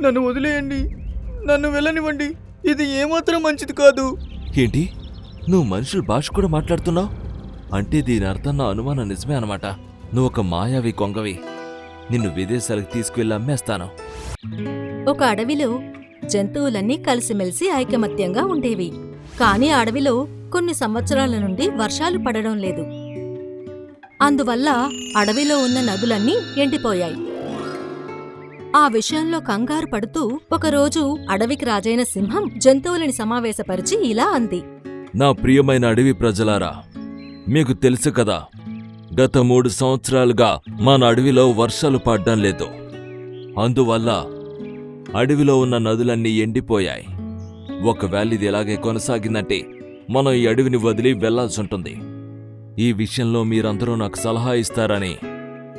నన్ను వదిలేయండి. నన్ను వెళ్ళనివ్వండి. ఇది ఏమాత్రం మంచిది కాదు. ఏంటి? నువ్వు మనుషుల భాష కూడా మాట్లాడుతున్నావు? అంటే దీని అర్థం నా అనుమానం నిజమే అనమాట నువ్వు ఒక మాయావి కొంగవి. నిన్ను విదేశాలకు తీసుకువెళ్ళి అమ్మేస్తాను. ఒక అడవిలో జంతువులన్నీ కలిసిమెలిసి ఐకమత్యంగా ఉండేవి. కాని ఆ అడవిలో కొన్ని సంవత్సరాల నుండి వర్షాలు పడడం లేదు. అందువల్ల అడవిలో ఉన్న నదులన్నీ ఎండిపోయాయి. ఆ విషయంలో కంగారు పడుతూ ఒకరోజు అడవికి రాజైన సింహం జంతువులని సమావేశపరిచి ఇలా అంది. నా ప్రియమైన అడవి ప్రజలారా మీకు తెలుసు కదా గత మూడు సంవత్సరాలుగా మన అడవిలో వర్షాలు పడ్డం లేదు. అందువల్ల అడవిలో ఉన్న నదులన్నీ ఎండిపోయాయి. ఒకవేళ ఇది ఇలాగే కొనసాగిందంటే మనం ఈ అడవిని వదిలి వెళ్ళాల్సి ఉంటుంది. ఈ విషయంలో మీరందరూ నాకు సలహా ఇస్తారని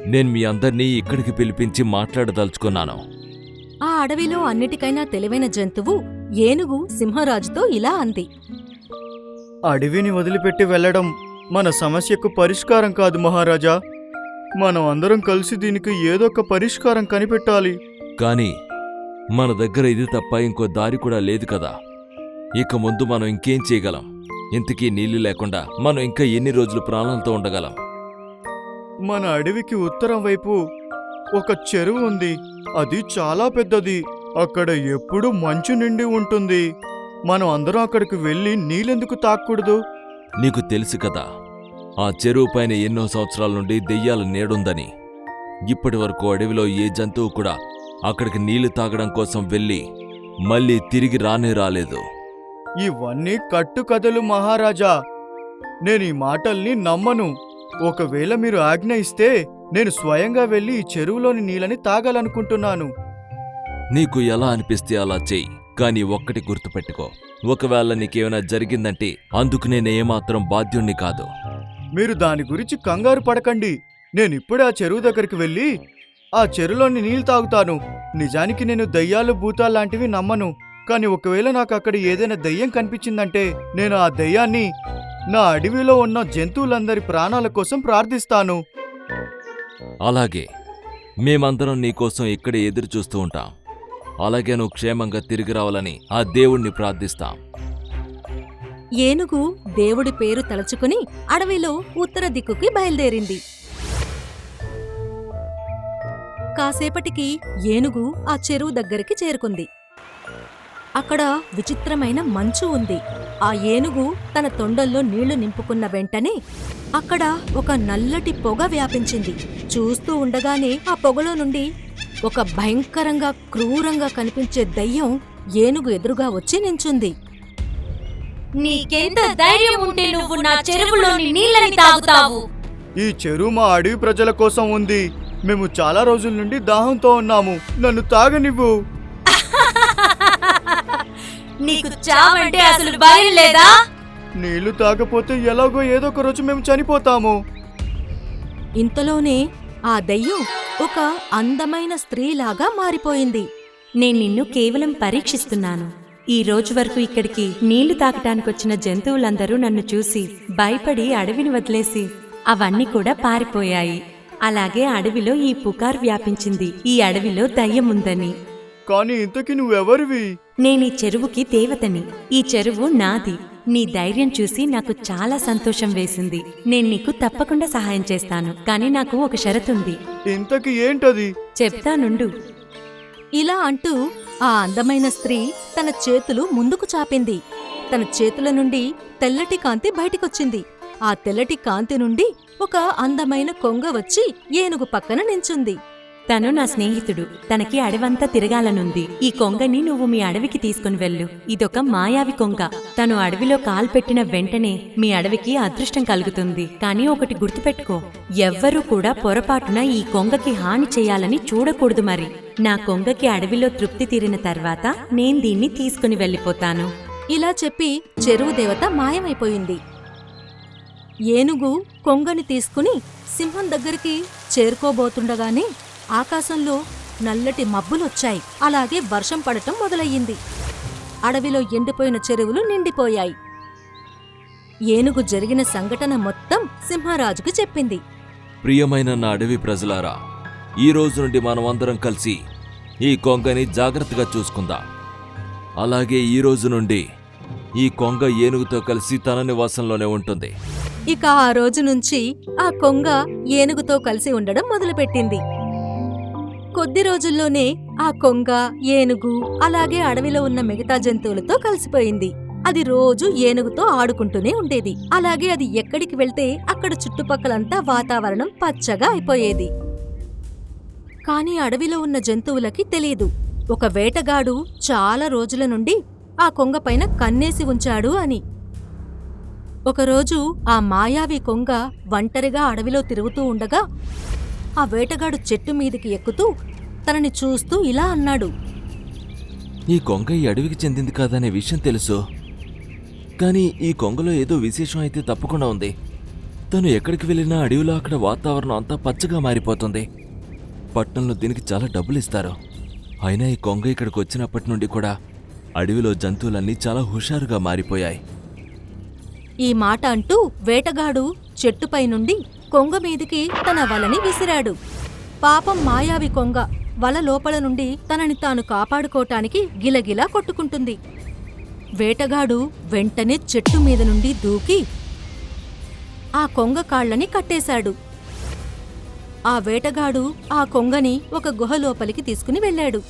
నేను మీ అందరినీ ఇక్కడికి పిలిపించి మాట్లాడదలుచుకున్నాను. ఆ అడవిలో అన్నిటికైనా తెలివైన జంతువు ఏనుగు సింహరాజుతో ఇలా అంది. అడవిని వదిలిపెట్టి వెళ్ళడం మన సమస్యకు పరిష్కారం కాదు మహారాజా. మనం అందరం కలిసి దీనికి ఏదో ఒక పరిష్కారం కనిపెట్టాలి. కానీ మన దగ్గర ఇది తప్ప ఇంకో దారి కూడా లేదు కదా. ఇక ముందు మనం ఇంకేం చేయగలం? ఇంతకీ నీళ్ళు లేకుండా మనం ఇంకా ఎన్ని రోజులు ప్రాణాలతో ఉండగలం? మన అడవికి ఉత్తరం వైపు ఒక చెరువు ఉంది. అది చాలా పెద్దది. అక్కడ ఎప్పుడూ మంచు నిండి ఉంటుంది. మనం అందరం అక్కడికి వెళ్ళి నీళ్ళెందుకు తాక్కూడదు? నీకు తెలుసు కదా ఆ చెరువు పైన ఎన్నో సంవత్సరాల నుండి దెయ్యాల నీడుందని. ఇప్పటి వరకు అడవిలో ఏ జంతువు కూడా అక్కడికి నీళ్ళు తాగడం కోసం వెళ్ళి మళ్ళీ తిరిగి రానే రాలేదు. ఇవన్నీ కట్టుకథలు మహారాజా. నేను ఈ మాటల్ని నమ్మను. ఒకవేళ మీరు ఆజ్ఞ ఇస్తే నేను స్వయంగా వెళ్ళి ఈ చెరువులోని నీళ్ళని తాగాలనుకుంటున్నాను. నీకు ఎలా అనిపిస్తే అలా చెయ్యి కానీ ఒక్కటి గుర్తుపెట్టుకో. ఒకవేళ నీకేమైనా జరిగిందంటే అందుకు నేను ఏమాత్రం బాధ్యుణ్ణి కాదు. మీరు దాని గురించి కంగారు పడకండి. నేను ఇప్పుడే ఆ చెరువు దగ్గరికి వెళ్ళి ఆ చెరువులోని నీళ్ళు తాగుతాను. నిజానికి నేను దయ్యాలు భూతాలు లాంటివి నమ్మను. కానీ ఒకవేళ నాకు అక్కడ ఏదైనా దయ్యం కనిపించిందంటే నేను ఆ దయ్యాన్ని నా అడవిలో ఉన్న జంతువులందరి ప్రాణాల కోసం ప్రార్థిస్తాను. అలాగే మేమందరం నీకోసం ఇక్కడే ఎదురు చూస్తూ ఉంటాం. అలాగే నువ్వు క్షేమంగా తిరిగి రావాలని ఆ దేవుణ్ణి ప్రార్థిస్తాం. ఏనుగు దేవుడి పేరు తలుచుకుని అడవిలో ఉత్తర దిక్కుకి బయలుదేరింది. కాసేపటికి ఏనుగు ఆ చెరువు దగ్గరికి చేరుకుంది. అక్కడ విచిత్రమైన మంచు ఉంది. ఆ ఏనుగు తన తొండల్లో నీళ్ళు నింపుకున్న వెంటనే అక్కడ ఒక నల్లటి పొగ వ్యాపించింది. చూస్తూ ఉండగానే ఆ పొగలో నుండి ఒక భయంకరంగా క్రూరంగా కనిపించే దయ్యం ఏనుగు ఎదురుగా వచ్చి నించుంది. నీకెంత ధైర్యం ఉంటే నువ్వు నా చెరువులోని నీళ్ళని తాగుతావు. ఈ చెరువు మా అడవి ప్రజల కోసం ఉంది. మేము చాలా రోజుల నుండి దాహంతో ఉన్నాము. నన్ను తాగనివ్వు. నీకు చావంటే అసలు భయం లేదా? నీళ్ళు తాగపోతే ఎలాగో ఏదో ఒక రోజు మేము చనిపోతాము. ఇంతలోనే ఆ దయ్యం ఒక అందమైన స్త్రీలాగా మారిపోయింది. నేను నిన్ను కేవలం పరీక్షిస్తున్నాను. ఈ రోజు వరకు ఇక్కడికి నీళ్ళు తాకటానికొచ్చిన జంతువులందరూ నన్ను చూసి భయపడి అడవిని వదిలేసి అవన్నీ కూడా పారిపోయాయి. అలాగే అడవిలో ఈ పుకార్ వ్యాపించింది. ఈ అడవిలో దయ్యం ఉందని కానీ ఇంతకి నువ్వెవరివి? నేను ఈ చెరువుకి దేవతని. ఈ చెరువు నాది. నీ ధైర్యం చూసి నాకు చాలా సంతోషం వేసింది. నేను నీకు తప్పకుండా సహాయం చేస్తాను. కానీ నాకు ఒక షరతుంది. ఇంతకి ఏంటది? చెప్తానుండు ఇలా అంటూ ఆ అందమైన స్త్రీ తన చేతులు ముందుకు చాపింది. తన చేతుల నుండి తెల్లటి కాంతి బయటికొచ్చింది. ఆ తెల్లటి కాంతి నుండి ఒక అందమైన కొంగ వచ్చి ఏనుగు పక్కన నించుంది. తను నా స్నేహితుడు. తనకి అడవంతా తిరగాలనుంది. ఈ కొంగని నువ్వు మీ అడవికి తీసుకుని వెళ్ళు. ఇదొక మాయావి కొంగ. తను అడవిలో కాలు పెట్టిన వెంటనే మీ అడవికి అదృష్టం కలుగుతుంది. కానీ ఒకటి గుర్తుపెట్టుకో. ఎవ్వరూ కూడా పొరపాటున ఈ కొంగకి హాని చేయాలని చూడకూడదు మరి. నా కొంగకి అడవిలో తృప్తి తీరిన తర్వాత నేను దీన్ని తీసుకుని వెళ్ళిపోతాను. ఇలా చెప్పి చెరువు దేవత మాయమైపోయింది. ఏనుగు కొంగని తీసుకుని సింహం దగ్గరికి చేరుకోబోతుండగానే ఆకాశంలో నల్లటి మబ్బులొచ్చాయి. అలాగే వర్షం పడటం మొదలయ్యింది. అడవిలో ఎండిపోయిన చెరువులు నిండిపోయాయి. ఏనుగు జరిగిన సంఘటన మొత్తం సింహరాజుకు చెప్పింది. ప్రియమైన నా అడవి ప్రజలారా ఈ రోజు నుండి మనం అందరం కలిసి ఈ కొంగని జాగ్రత్తగా చూసుకుందాం. అలాగే ఈ రోజు నుండి ఈ కొంగ ఏనుగుతో కలిసి తన నివాసంలోనే ఉంటుంది. ఇక ఆ రోజు నుంచి ఆ కొంగ ఏనుగుతో కలిసి ఉండడం మొదలుపెట్టింది. కొద్ది రోజుల్లోనే ఆ కొంగ ఏనుగు అలాగే అడవిలో ఉన్న మిగతా జంతువులతో కలిసిపోయింది. అది రోజు ఏనుగుతో ఆడుకుంటూనే ఉండేది. అలాగే అది ఎక్కడికి వెళ్తే అక్కడ చుట్టుపక్కలంతా వాతావరణం పచ్చగా అయిపోయేది. కాని అడవిలో ఉన్న జంతువులకి తెలియదు ఒక వేటగాడు చాలా రోజుల నుండి ఆ కొంగ పైన కన్నేసి ఉంచాడు అని. ఒకరోజు ఆ మాయావి కొంగ ఒంటరిగా అడవిలో తిరుగుతూ ఉండగా ఆ వేటగాడు చెట్టు మీదికి ఎక్కుతూ తనని చూస్తూ ఇలా అన్నాడు. ఈ కొంగ ఈ అడవికి చెందింది కాదనే విషయం తెలుసు. కానీ ఈ కొంగలో ఏదో విశేషం అయితే తప్పకుండా ఉంది. తను ఎక్కడికి వెళ్ళినా అడవిలో అక్కడ వాతావరణం అంతా పచ్చగా మారిపోతుంది. పట్టణంలో దీనికి చాలా డబ్బులు ఇస్తారు. అయినా ఈ కొంగ ఇక్కడికి వచ్చినప్పటి నుండి కూడా అడవిలో జంతువులన్నీ చాలా హుషారుగా మారిపోయాయి. ఈ మాట అంటూ వేటగాడు చెట్టుపై నుండి కొంగ మీదికి తన వలని విసిరాడు. పాపం మాయావి కొంగ వల లోపల నుండి తనని తాను కాపాడుకోటానికి గిలగిలా కొట్టుకుంటుంది. వేటగాడు వెంటనే చెట్టు మీద నుండి దూకి ఆ కొంగ కాళ్ళని కట్టేశాడు. ఆ వేటగాడు ఆ కొంగని ఒక గుహ లోపలికి తీసుకుని వెళ్ళాడు.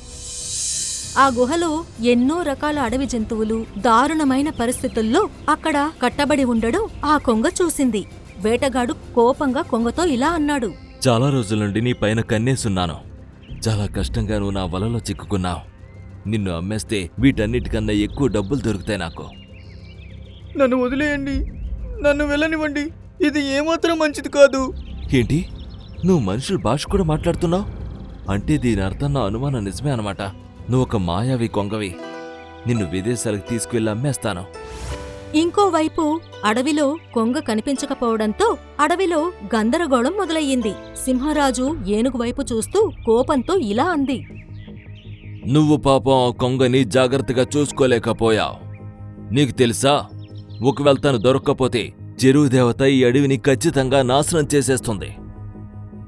ఆ గుహలో ఎన్నో రకాల అడవి జంతువులు దారుణమైన పరిస్థితుల్లో అక్కడ కట్టబడి ఉండడం ఆ కొంగ చూసింది. వేటగాడు కోపంగా కొంగతో ఇలా అన్నాడు. చాలా రోజుల నుండి నీ పైన కన్నేసున్నాను. చాలా కష్టంగా నువ్వు నా వలలో చిక్కుకున్నావు. నిన్ను అమ్మేస్తే వీటన్నిటికన్నా ఎక్కువ డబ్బులు దొరుకుతాయి నాకు. నన్ను వదిలేయండి. నన్ను వెళ్ళనివ్వండి. ఇది ఏమాత్రం మంచిది కాదు. ఏంటి? నువ్వు మనుషుల భాష కూడా మాట్లాడుతున్నావు? అంటే దీని అర్థం నా అనుమానం నిజమే అనమాట నువ్వు ఒక మాయావి కొంగవి. నిన్ను విదేశాలకు తీసుకువెళ్ళి అమ్మేస్తాను. ఇంకోవైపు అడవిలో కొంగ కనిపించకపోవడంతో అడవిలో గందరగోళం మొదలయ్యింది. సింహరాజు ఏనుగు వైపు చూస్తూ కోపంతో ఇలా అంది. నువ్వు పాపం ఆ కొంగని జాగ్రత్తగా చూసుకోలేకపోయావు. నీకు తెలుసా? ఒకవేళ తను దొరక్కపోతే చెరువు దేవత ఈ అడవిని ఖచ్చితంగా నాశనం చేసేస్తుంది.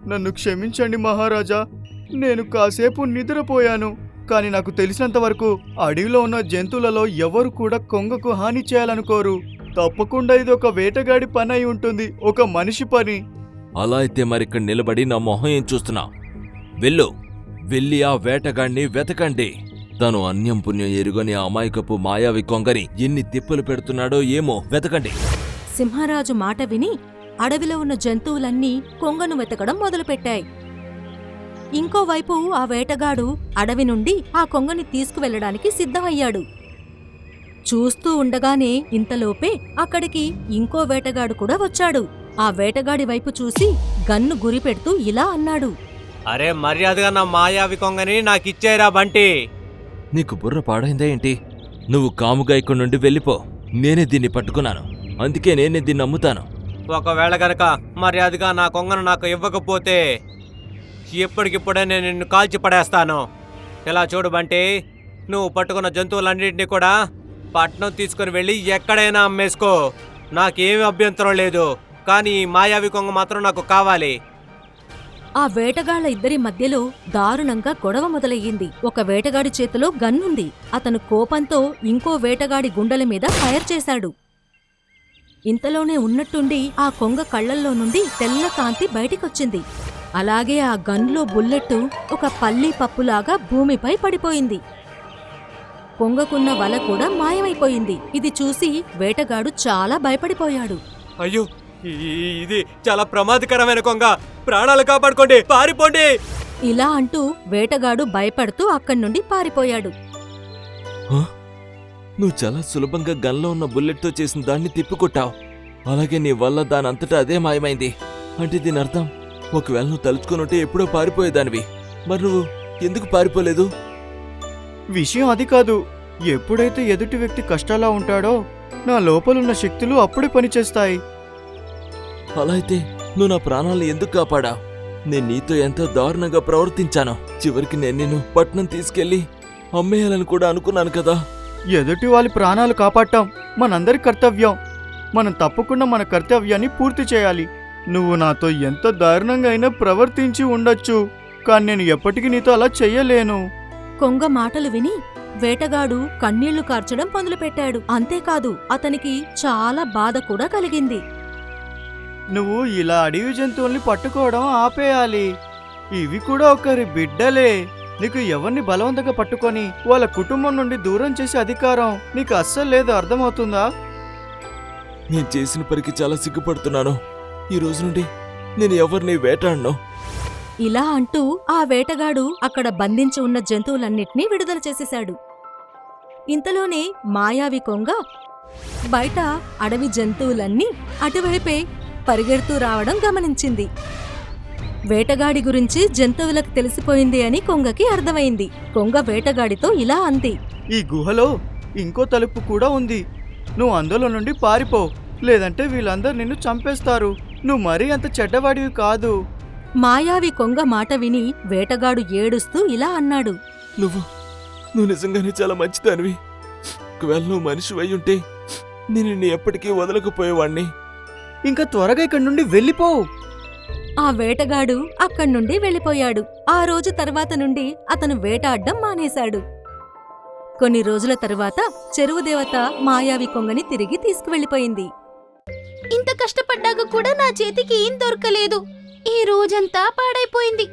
నన్ను క్షమించండి మహారాజా నేను కాసేపు నిద్రపోయాను. కానీ నాకు తెలిసినంత వరకు అడవిలో ఉన్న జంతువులలో ఎవరు కూడా కొంగకు హాని చేయాలనుకోరు. తప్పకుండా ఇది ఒక వేటగాడి పని అయి ఉంటుంది ఒక మనిషి పని. అలా అయితే మరిక్కడ నిలబడి నా మొహం ఏం చూస్తున్నా? వెళ్ళు వెళ్ళి ఆ వేటగాణ్ణి వెతకండి. తను అన్యం పుణ్యం ఎరుగని ఆ అమాయకపు మాయావి కొంగని ఎన్ని తిప్పలు పెడుతున్నాడో ఏమో వెతకండి. సింహరాజు మాట విని అడవిలో ఉన్న జంతువులన్నీ కొంగను వెతకడం మొదలుపెట్టాయి. ఇంకోవైపు ఆ వేటగాడు అడవి నుండి ఆ కొంగని తీసుకువెళ్ళడానికి సిద్ధమయ్యాడు. చూస్తూ ఉండగానే ఇంతలోపే అక్కడికి ఇంకో వేటగాడు కూడా వచ్చాడు. ఆ వేటగాడి వైపు చూసి గన్ను గురిపెడుతూ ఇలా అన్నాడు. అరే మర్యాదగా నా మాయావి కొంగని నాకిచ్చేరా బంటి. నీకు బుర్ర పాడైందా ఏంటి? నువ్వు కాముగా ఇక్కడి నుండి వెళ్ళిపో. నేనే దీన్ని పట్టుకున్నాను. అందుకే నేనే దీన్ని అమ్ముతాను ఒకవేళ గనక మర్యాదగా నా కొంగను నాకు ఇవ్వకపోతే ఎప్పటికిప్పుడే నేను నిన్ను కాల్చి పడేస్తాను. ఇలా చూడు బంటి నువ్వు పట్టుకున్న జంతువులన్నింటినీ కూడా పట్నం తీసుకుని వెళ్ళి ఎక్కడైనా అమ్మేసుకో. నాకేమీ అభ్యంతరం లేదు కానీ ఈ మాయావి కొంగ మాత్రం నాకు కావాలి. ఆ వేటగాళ్ళ ఇద్దరి మధ్యలో దారుణంగా గొడవ మొదలయ్యింది. ఒక వేటగాడి చేతిలో గన్నుంది అతను కోపంతో ఇంకో వేటగాడి గుండెల మీద ఫైర్ చేశాడు. ఇంతలోనే ఉన్నట్టుండి ఆ కొంగ కళ్ళల్లో నుండి తెల్ల కాంతి బయటికొచ్చింది. అలాగే ఆ గన్లో బుల్లెట్టు ఒక పల్లీ పప్పులాగా భూమిపై పడిపోయింది. కొంగకున్న వల కూడా మాయమైపోయింది. ఇది చూసి వేటగాడు చాలా భయపడిపోయాడు. అయ్యో ఇది చాలా ప్రమాదకరమైన కొంగ. ప్రాణాలు కాపాడుకోండి పారిపోండి. ఇలా అంటూ వేటగాడు భయపడుతూ అక్కడి నుండి పారిపోయాడు. హ? నువ్వు చాలా సులభంగా గన్లో ఉన్న బుల్లెట్తో చేసిన దాన్ని తిప్పికొట్టావు. అలాగే నీ వల్ల దాని అంతటా అదే మాయమైంది. అంటే దీని అర్థం ఒకవేళ నువ్వు తలుచుకుని ఉంటే ఎప్పుడో పారిపోయేదానివి. మరి నువ్వు ఎందుకు పారిపోలేదు? విషయం అది కాదు. ఎప్పుడైతే ఎదుటి వ్యక్తి కష్టాలా ఉంటాడో నా లోపలున్న శక్తులు అప్పుడే పనిచేస్తాయి. అలా అయితే నువ్వు నా ప్రాణాలను ఎందుకు కాపాడా? నేను నీతో ఎంతో దారుణంగా ప్రవర్తించాను. చివరికి నేను నిన్ను పట్నం తీసుకెళ్ళి అమ్మేయాలని కూడా అనుకున్నాను కదా. ఎదుటి వాళ్ళ ప్రాణాలు కాపాడటం మనందరి కర్తవ్యం. మనం తప్పకుండా మన కర్తవ్యాన్ని పూర్తి చేయాలి. నువ్వు నాతో ఎంత దారుణంగా అయినా ప్రవర్తించి ఉండొచ్చు కానీ నేను ఎప్పటికీ నీతో అలా చెయ్యలేను. కొంగ మాటలు విని వేటగాడు కన్నీళ్ళు కార్చడం మొదలుపెట్టాడు. అంతేకాదు అతనికి చాలా బాధ కూడా కలిగింది. నువ్వు ఇలా అడవి జంతువుల్ని పట్టుకోవడం ఆపేయాలి. ఇవి కూడా ఒకరి బిడ్డలే. నీకు ఎవరిని బలవంతంగా పట్టుకొని వాళ్ళ కుటుంబం నుండి దూరం చేసే అధికారం నీకు అస్సలు లేదు అర్థమవుతుందా? నేను చేసిన పనికి చాలా సిగ్గుపడుతున్నాను. ఈ రోజు నుండి నేను ఎవరిని వేటాడను? ఇలా అంటూ ఆ వేటగాడు అక్కడ బంధించి ఉన్న జంతువులన్నిటినీ విడుదల చేసేశాడు. ఇంతలోనే మాయావి కొంగ బయట అడవి జంతువులన్నీ అటువైపే పరిగెడుతూ రావడం గమనించింది. వేటగాడి గురించి జంతువులకు తెలిసిపోయింది అని కొంగకి అర్థమైంది. కొంగ వేటగాడితో ఇలా అంది. ఈ గుహలో ఇంకో తలుపు కూడా ఉంది. నువ్వు అందులో నుండి పారిపో లేదంటే వీళ్ళందరూ నిన్ను చంపేస్తారు. నువ్వు మరీ అంత చెడ్డవాడివి కాదు. మాయావి కొంగ మాట విని వేటగాడు ఏడుస్తూ ఇలా అన్నాడు. నువ్వు నువ్వు నిజంగానే చాలా మంచిదానివి. ఒకవేళ నువ్వు మనిషి అయి ఉంటే నేను నిన్ను ఎప్పటికీ వదలకపోయేవాణ్ణి. ఇంకా త్వరగా ఇక్కడి నుండి వెళ్ళిపో. ఆ వేటగాడు అక్కడి నుండి వెళ్ళిపోయాడు. ఆ రోజు తర్వాత నుండి అతను వేటాడ్డం మానేశాడు. కొన్ని రోజుల తరువాత చెరువు దేవత మాయావి కొంగని తిరిగి తీసుకువెళ్ళిపోయింది. ఇంత కష్టపడ్డాక కూడా నా చేతికి ఏం దొరకలేదు. ఈ రోజంతా పాడైపోయింది.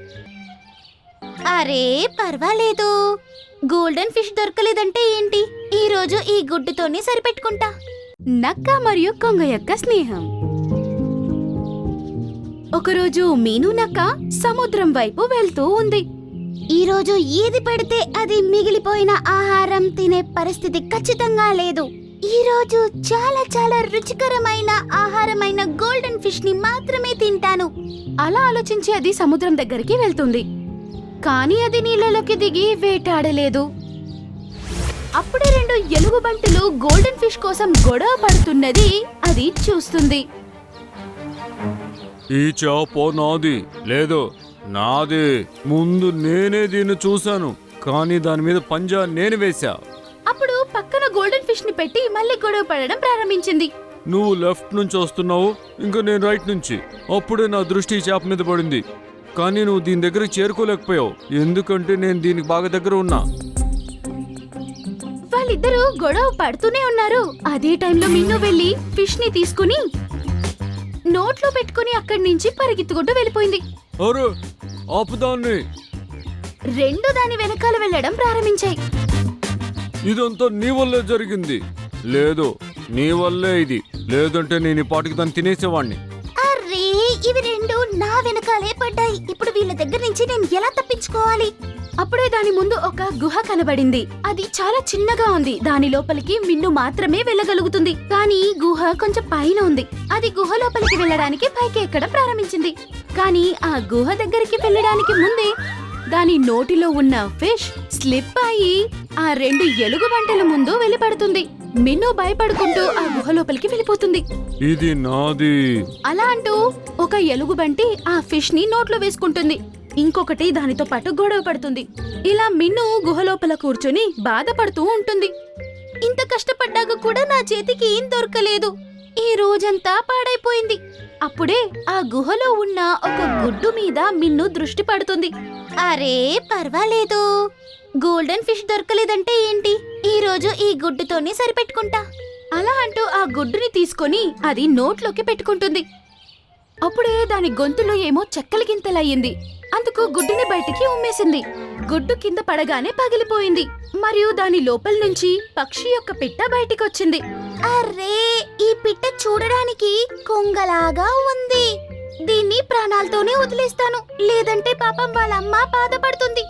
అరే పర్వాలేదు. గోల్డెన్ ఫిష్ దొరకలేదంటే ఏంటి? ఈ రోజు ఈ గుడ్డుతోనే సరిపెట్టుకుంటా. నక్క మరియు కొంగ యొక్క స్నేహం. ఒకరోజు మీను నక్క సముద్రం వైపు వెళ్తూ ఉంది. ఈరోజు ఏది పెడితే అది మిగిలిపోయిన ఆహారం తినే పరిస్థితి ఖచ్చితంగా లేదు. ఈరోజు చాలా చాలా రుచికరమైన ఆహారమైన గోల్డెన్ ఫిష్ని మాత్రమే తింటాను. అలా ఆలోచించి అది సముద్రం దగ్గరికి వెళ్తుంది. కానీ అది నీళ్ళలోకి దిగి వేటాడలేదు. అప్పుడే రెండు ఎలుగుబంటులు గోల్డెన్ ఫిష్ కోసం గొడవ పడుతున్నది అది చూస్తుంది. ఈ చేప నాది. లేదు నాది. ముందు నేనే దీన్ని చూశాను. కానీ దాని మీద పంజా నేను వేశా. గోల్డెన్ ఫిష్ని పెట్టి మళ్ళీ గొడవ పడడం ప్రారంభించింది. నువ్వు లెఫ్ట్ నుంచి వస్తున్నావు ఇంకా నేను రైట్ నుంచి. అప్పుడే నా దృష్టి చేప మీద పడింది. కానీ నువ్వు దీని దగ్గరికి చేరుకోలేకపోయావు. ఎందుకంటే నేను దీనికి బాగా దగ్గర ఉన్నా. వాళ్ళిద్దరూ గొడవ పడుతూనే ఉన్నారు. అదే టైంలో మిన్ను వెళ్ళి ఫిష్ని తీసుకుని నోట్లో పెట్టుకుని అక్కడి నుంచి పరిగెత్తుకుంటూ వెళ్ళిపోయింది. అరే ఆపుదాన్ని రెండు దాని వెనకాల వెళ్ళడం ప్రారంభించాయి. ఇదంతా నీ వల్లే జరిగింది. లేదు నీ వల్లే ఇది. లేదంటే నేను ఈ పాటికి దాన్ని తినేసేవాణ్ణి. అరే ఇవి రెండు నా వెనకాలే పడ్డాయి. ఇప్పుడు వీళ్ళ దగ్గర నుంచి నేను ఎలా తప్పించుకోవాలి? అప్పుడే దాని ముందు ఒక గుహ కనబడింది. అది చాలా చిన్నగా ఉంది. దాని లోపలికి మిన్ను మాత్రమే వెళ్ళగలుగుతుంది. కానీ గుహ కొంచెం పైన ఉంది. అది గుహ లోపలికి వెళ్ళడానికి పైకి ఎక్కడం ప్రారంభించింది. కానీ ఆ గుహ దగ్గరికి వెళ్ళడానికి ముందే దాని నోటిలో ఉన్న ఫిష్ స్లిప్ అయి ఆ రెండు ఎలుగు వంటల ముందు వెళ్ళిపడుతుంది మిన్ను భయపడుకుంటూ ఆ గుహ లోపలికి వెళ్ళిపోతుంది. ఇది నాది. అలా అంటూ ఒక ఎలుగుబంటి ఆ ఫిష్ని నోట్లో వేసుకుంటుంది. ఇంకొకటి దానితో పాటు గొడవ పడుతుంది. ఇలా మిన్ను గుహలోపల కూర్చొని బాధపడుతూ ఉంటుంది. ఇంత కష్టపడ్డాక కూడా నా చేతికి ఏం దొరకలేదు. ఈ రోజంతా పాడైపోయింది. అప్పుడే ఆ గుహలో ఉన్న ఒక గుడ్డు మీద మిన్ను దృష్టి పడుతుంది. అరే పర్వాలేదు. గోల్డెన్ ఫిష్ దొరకలేదంటే ఏంటి? ఈ రోజు ఈ గుడ్డుతోనే సరిపెట్టుకుంటా. అలా అంటూ ఆ గుడ్డుని తీసుకొని అది నోట్లోకి పెట్టుకుంటుంది. అప్పుడే దాని గొంతులో ఏమో చెక్కల గింతలయ్యింది. అందుకు గుడ్డుని బయటికి ఉమ్మేసింది. గుడ్డు కింద పడగానే పగిలిపోయింది. మరియు దాని లోపల నుంచి పక్షి యొక్క పిట్ట బయటికొచ్చింది. అరే ఈ పిట్ట చూడడానికి కొంగలాగా ఉంది. దీన్ని ప్రాణాలతోనే వదిలేస్తాను. లేదంటే పాపం వాళ్ళమ్మ బాధపడుతుంది.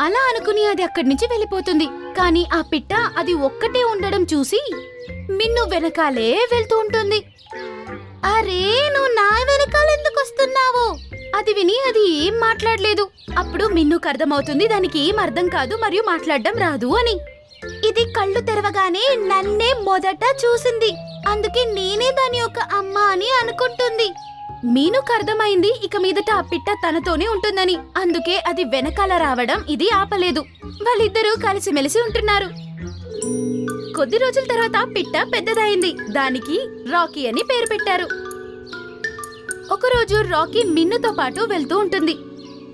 అలా అనుకుని అది అక్కడి నుంచి వెళ్ళిపోతుంది. కానీ ఆ పిట్ట అది ఒక్కటే ఉండడం చూసి మిన్ను వెనకాలే వెళ్తూ ఉంటుంది. అరే నువ్వు నా వెనకాల ఎందుకు వస్తున్నావు? అది విని అది ఏం మాట్లాడలేదు. అప్పుడు మిన్నుకు అర్థమవుతుంది దానికి ఏం అర్థం కాదు మరియు మాట్లాడడం రాదు అని. ఇది కళ్ళు తెరవగానే నన్నే మొదట చూసింది. అందుకే నేనే దాని యొక్క అమ్మ అని అనుకుంటుంది. మీనుకు అర్థమైంది ఇక మీదట ఆ పిట్ట తనతోనే ఉంటుందని. అందుకే అది వెనకాల రావడం ఇది ఆపలేదు. వాళ్ళిద్దరూ కలిసిమెలిసి ఉంటున్నారు. కొద్ది రోజుల తర్వాత పిట్ట పెద్దదైంది. దానికి రాకీ అని పేరు పెట్టారు. ఒకరోజు రాకీ మిన్నుతో పాటు వెళ్తూ ఉంటుంది.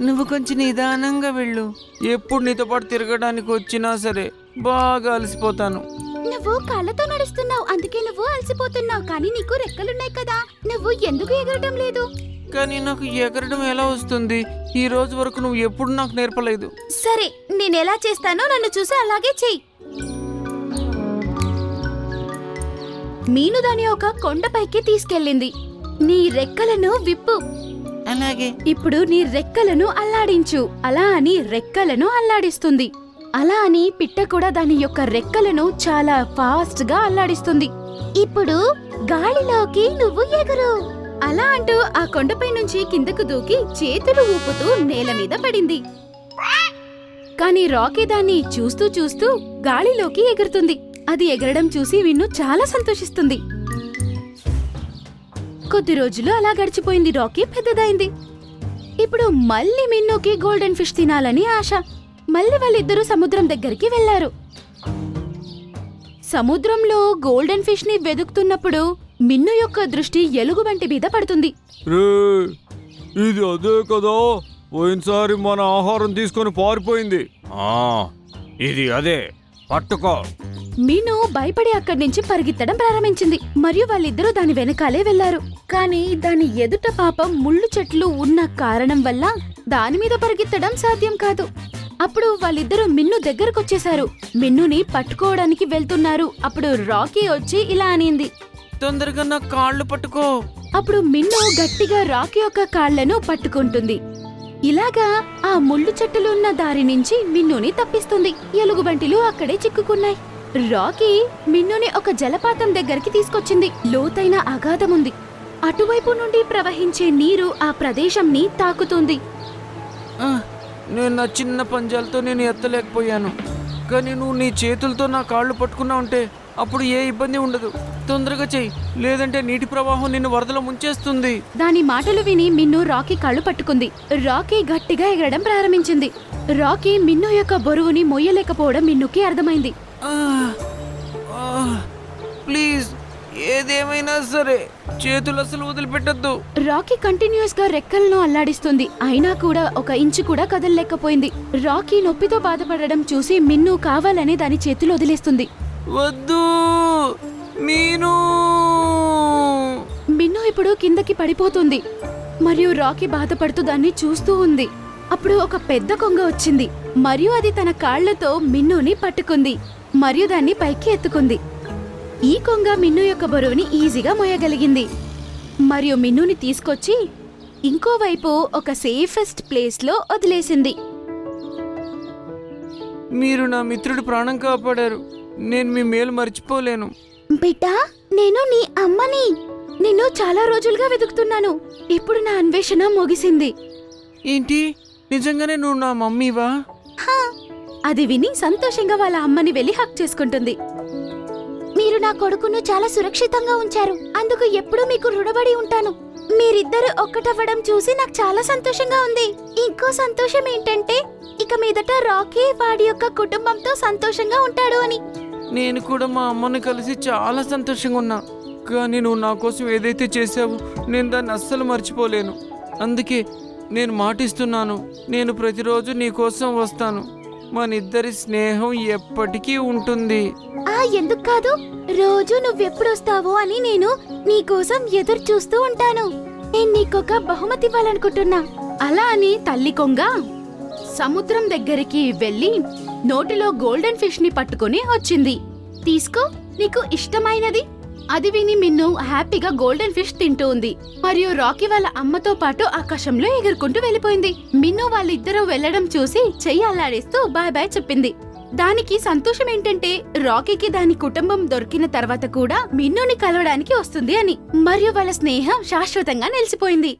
నువ్వు కొంచెం నిదానంగా వెళ్ళు. ఎప్పుడు నీతో పాటు తిరగడానికి వచ్చినా సరే బాగా అలసిపోతాను. నువ్వు కాళ్ళతో నడుస్తున్నావు అందుకే నువ్వు అలసిపోతున్నావు కానీ నీకు రెక్కలున్నాయి కదా. నువ్వు ఎందుకు ఎగరటం లేదు? కానీ నాకు ఎగరడం ఎలా వస్తుంది? ఈ రోజు వరకు నువ్వు ఎప్పుడు నాకు నేర్పలేదు. సరే నేను ఎలా చేస్తానో నన్ను చూసి అలాగే చెయ్యి. మీను దాని ఒక కొండపైకి తీసుకెళ్ళింది. నీ రెక్కలను విప్పు. అలాగే. ఇప్పుడు నీ రెక్కలను అల్లాడించు. అలా అని రెక్కలను అల్లాడిస్తుంది. అలా అని పిట్ట కూడా దాని యొక్క రెక్కలను చాలా ఫాస్ట్గా అల్లాడిస్తుంది. ఇప్పుడు గాలిలోకి నువ్వు ఎగురు. అలా అంటూ ఆ కొండపై నుంచి కిందకు దూకి చేతులు ఊపుతూ నేల మీద పడింది. కానీ రాకీ దాన్ని చూస్తూ చూస్తూ గాలిలోకి ఎగురుతుంది. అది ఎగరడం చూసి విన్ను చాలా సంతోషిస్తుంది. కొద్ది రోజులు అలా గడిచిపోయింది రాకీ పెద్దదైంది. ఇప్పుడు మళ్ళీ మిన్నుకి గోల్డెన్ ఫిష్ తినాలని ఆశ. మళ్ళీ వాళ్ళిద్దరూ సముద్రం దగ్గరికి వెళ్ళారు సముద్రంలో గోల్డెన్ ఫిష్ని వెదుకుతున్నప్పుడు మిన్ను యొక్క దృష్టి ఎలుగుబంటి మీద పడుతుంది. రే ఇది అదే కదా. పోయినసారి మన ఆహారం తీసుకొని పారిపోయింది. ఇది అదే. పట్టుకో. మీను భయపడి అక్కడి నుంచి పరిగెత్తడం ప్రారంభించింది. మరియు వాళ్ళిద్దరూ దాని వెనకాలే వెళ్ళారు కానీ దాని ఎదుట పాపం ముళ్ళు చెట్లు ఉన్న కారణం వల్ల దాని మీద పరిగెత్తడం సాధ్యం కాదు. అప్పుడు వాళ్ళిద్దరూ మిన్ను దగ్గరకొచ్చేశారు. మిన్నుని పట్టుకోవడానికి వెళ్తున్నారు. అప్పుడు రాకీ వచ్చి ఇలా అనింది. తొందరగా నా కాళ్ళు పట్టుకో. అప్పుడు మిన్ను గట్టిగా రాకీ యొక్క కాళ్ళను పట్టుకుంటుంది. ఇలాగా ఆ ముళ్ళు చెట్టులు ఉన్న దారి నుంచి మిన్నుని తప్పిస్తుంది. ఎలుగుబంటిలు అక్కడే చిక్కుకున్నాయి. రాకీ మిన్నుని ఒక జలపాతం దగ్గరికి తీసుకొచ్చింది. లోతైన అగాధం ఉంది అటువైపు నుండి ప్రవహించే నీరు ఆ ప్రదేశంని తాకుతుంది. నేను నా చిన్న పంజాలతో నేను ఎత్తలేకపోయాను. కానీ నువ్వు నీ చేతులతో నా కాళ్ళు పట్టుకున్నా ఉంటే అప్పుడు ఏ ఇబ్బంది ఉండదు. తొందరగా చెయ్యి. లేదంటే నీటి ప్రవాహం నిన్ను వరదలో ముంచేస్తుంది. దాని మాటలు విని మిన్ను రాకీ కళ్ళు పట్టుకుంది. రాకీ గట్టిగా ఎగరడం ప్రారంభించింది. రాకీ మిన్ను యొక్క బరువుని మొయ్యలేకపోవడం మిన్నుకి అర్థమైంది. ప్లీజ్. ఏదేమైనా సరే చేతులు అసలు వదిలిపెట్టద్దు. రాకీ కంటిన్యూస్గా రెక్కలను అల్లాడిస్తుంది. అయినా కూడా ఒక ఇంచు కూడా కదలలేకపోయింది. రాకీ నొప్పితో బాధపడడం చూసి మిన్ను కావాలని దాని చేతులు వదిలేస్తుంది. వద్దు! నేను మిన్ను ఇప్పుడు కిందకి పడిపోతుంది. మరియు రాకీ బాధపడుతూ దాన్ని చూస్తూ ఉంది. అప్పుడు ఒక పెద్ద కొంగ వచ్చింది. మరియు అది తన కాళ్ళతో మిన్నుని పట్టుకుంది. మరియు దాన్ని పైకి ఎత్తుకుంది. ఈ కొంగ మిన్ను యొక్క బరువుని ఈజీగా మోయగలిగింది. మరియు మిన్నుని తీసుకొచ్చి ఇంకోవైపు ఒక సేఫెస్ట్ ప్లేస్లో వదిలేసింది. మీరు నా మిత్రుడి ప్రాణం కాపాడారు. నేను మీ మేలు మర్చిపోలేను. బిడ్డా నేను నీ అమ్మని. నిన్ను చాలా రోజులుగా వెతుకుతున్నాను. ఇప్పుడు నా అన్వేషణ ముగిసింది. ఏంటి? నిజంగానే నువ్వు నా మమ్మీవా? అది విని సంతోషంగా వాళ్ళ అమ్మని వెళ్ళి హక్ చేసుకుంటుంది. మీరు నా కొడుకును చాలా సురక్షితంగా ఉంచారు. అందుకు ఎప్పుడూ మీకు రుణపడి ఉంటాను. మీరిద్దరు ఒక్కటవ్వడం చూసి నాకు చాలా సంతోషంగా ఉంది. ఇంకో సంతోషం ఏంటంటే ఇక మీదట రాకీ వాడి యొక్క కుటుంబంతో సంతోషంగా ఉంటాడు అని. నేను కూడా మా అమ్మని కలిసి చాలా సంతోషంగా ఉన్నా. కానీ నువ్వు నా కోసం ఏదైతే చేసావో నేను దాన్ని అస్సలు మర్చిపోలేను. అందుకే నేను మాటిస్తున్నాను. నేను ప్రతిరోజు నీ కోసం వస్తాను. మన ఇద్దరి స్నేహం ఎప్పటికీ ఉంటుంది. ఆ ఎందుకు కాదు? రోజు నువ్వెప్పుడొస్తావో అని నేను నీకోసం ఎదురు చూస్తూ ఉంటాను. నేను నీకొక బహుమతి ఇవ్వాలనుకుంటున్నా. అలా అని తల్లి కొంగ సముద్రం దగ్గరికి వెళ్ళి నోటిలో గోల్డెన్ ఫిష్ని పట్టుకొని వచ్చింది. తీసుకో నీకు ఇష్టమైనది. అది విని మిన్ను హ్యాపీగా గోల్డెన్ ఫిష్ తింటూ ఉంది. మరియు రాకీ వాళ్ళ అమ్మతో పాటు ఆకాశంలో ఎగురుకుంటూ వెళ్ళిపోయింది. మిన్ను వాళ్ళిద్దరూ వెళ్ళడం చూసి చెయ్యి అల్లాడేస్తూ బాయ్ బాయ్ చెప్పింది. దానికి సంతోషం ఏంటంటే రాకీకి దాని కుటుంబం దొరికిన తర్వాత కూడా మిన్నుని కలవడానికి వస్తుంది అని. మరియు వాళ్ళ స్నేహం శాశ్వతంగా నిలిచిపోయింది.